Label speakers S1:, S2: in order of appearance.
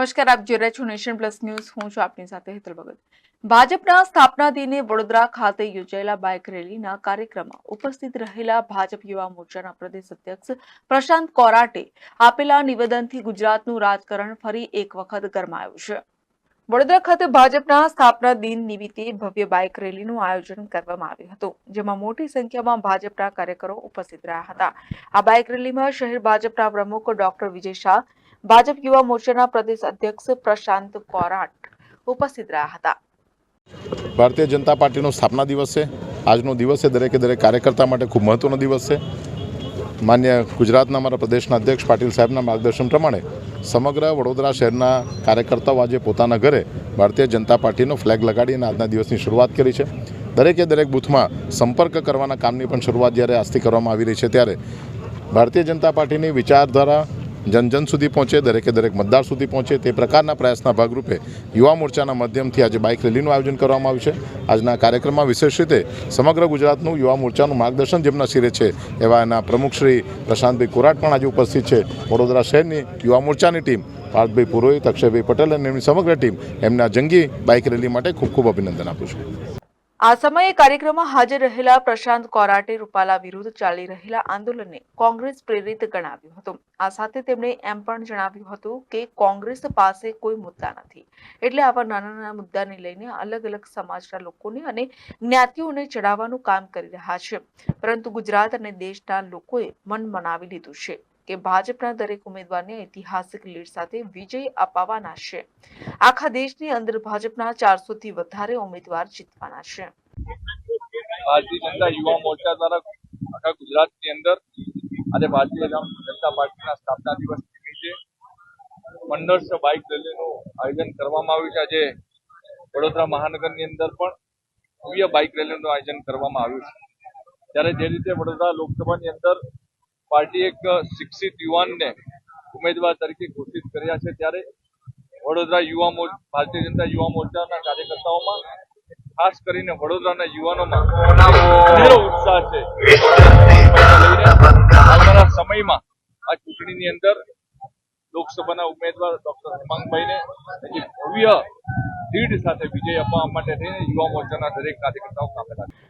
S1: નમસ્કાર, આપ જોઈ રહ્યા છો નેશન પ્લસ ન્યૂઝ. હું છું આપની સાથે હેતલ ભગત. ભાજપના સ્થાપના દિને વડોદરા ખાતે યોજાયેલા બાઇક રેલીના કાર્યક્રમમાં ઉપસ્થિત રહેલા ભાજપ યુવા મોરચાના પ્રદેશ અધ્યક્ષ પ્રશાંત કોરાટે આપેલા નિવેદનથી ગુજરાતનું રાજકારણ ફરી એક વખત ગરમાયું છે. વડોદરા ખાતે ભાજપના સ્થાપના દિન નિમિત્તે ભવ્ય બાઇક રેલીનું આયોજન કરવામાં આવ્યું હતું, જેમાં મોટી સંખ્યામાં ભાજપના કાર્યકરો ઉપસ્થિત રહ્યા હતા. આ બાઇક રેલીમાં શહેર ભાજપના પ્રમુખ ડોક્ટર વિજય શાહ ભાજપ યુવા મોરચાના પ્રદેશ અધ્યક્ષ પ્રશાંત કોરાટ ઉપસ્થિત રહ્યા હતા.
S2: ભારતીય જનતા પાર્ટીનો સ્થાપના દિવસ છે. આજનો દિવસ છે, દરેકે દરેક કાર્યકર્તા માટે ખૂબ મહત્ત્વનો દિવસ છે. માન્ય ગુજરાતના અમારા પ્રદેશના અધ્યક્ષ પાટીલ સાહેબના માર્ગદર્શન પ્રમાણે સમગ્ર વડોદરા શહેરના કાર્યકર્તાઓ આજે પોતાના ઘરે ભારતીય જનતા પાર્ટીનો ફ્લેગ લગાડીને આજના દિવસની શરૂઆત કરી છે. દરેકે દરેક બૂથમાં સંપર્ક કરવાના કામની પણ શરૂઆત જ્યારે આજથી કરવામાં આવી રહી છે ત્યારે ભારતીય જનતા પાર્ટીની વિચારધારા જન જન સુધી પહોંચે, દરેકે દરેક મતદાર સુધી પહોંચે તે પ્રકારના પ્રયાસના ભાગરૂપે યુવા મોરચાના માધ્યમથી આજે બાઇક રેલીનું આયોજન કરવામાં આવ્યું છે. આજના કાર્યક્રમમાં વિશેષ રીતે સમગ્ર ગુજરાતનું યુવા મોરચાનું માર્ગદર્શન જેમના શિરે છે એવા એના પ્રમુખ શ્રી પ્રશાંતભાઈ કોરાટ પણ આજે ઉપસ્થિત છે. વડોદરા શહેરની યુવા મોરચાની ટીમ, પાર્થભાઈ પુરોહિત, અક્ષયભાઈ પટેલ અને એમની સમગ્ર ટીમ એમના જંગી બાઇક રેલી માટે ખૂબ ખૂબ અભિનંદન આપું છું.
S1: આ સમયે કાર્યક્રમમાં હાજર રહેલા પ્રશાંત કોરાટે, રૂપાલા વિરુદ્ધ ચાલી રહેલા આંદોલનને કોંગ્રેસ પ્રેરિત ગણાવ્યું હતું. આ સાથે તેમણે એમ પણ જણાવ્યું હતું કે કોંગ્રેસ પાસે કોઈ મુદ્દા નથી. એટલે આવા નાના નાના મુદ્દાને લઈને અલગ અલગ સમાજના લોકોને અને જ્ઞાતિઓને ચડાવવાનું કામ કરી રહ્યા છે. પરંતુ ગુજરાત અને દેશના લોકોએ મન મનાવી લીધું છે. કે ભાજપના દરેક ઉમેદવારને ઐતિહાસિક લીડ સાથે વિજય અપાવવાના છે. આખા દેશની અંદર ભાજપના ચારસો થી વધારે ઉમેદવાર જીતવાના છે.
S3: ભારતીય જનતા યુવા મોરચા દ્વારા આખા ગુજરાતની અંદર આજે ભારતીય જનતા પાર્ટીના સ્થાપના દિવસ નિમિત્તે પંદરસો બાઇક રેલીનું આયોજન કરવામાં આવ્યું છે. આજે વડોદરા મહાનગરની અંદર પણ ભવ્ય બાઇક રેલીનું આયોજન કરવામાં આવ્યું છે. ત્યારે જે રીતે વડોદરા લોકસભાની અંદર પાર્ટી એક શિક્ષિત યુવાનને ઉમેદવાર તરીકે ઘોષિત કર્યા છે. ત્યારે વડોદરા યુવા મોર ભારતીય જનતા યુવા મોરચાના કાર્યકર્તાઓમાં, ખાસ કરીને વડોદરાના યુવાનોમાં ઉત્સાહ છે. આવનારા સમયમાં આ ચૂંટણીની અંદર લોકસભાના ઉમેદવાર ડોક્ટર હેમાંગભાઈને ભવ્ય લીડ સાથે વિજય અપાવવા માટે થઈને યુવા મોરચાના દરેક કાર્યકર્તાઓ કામે લાગ્યા.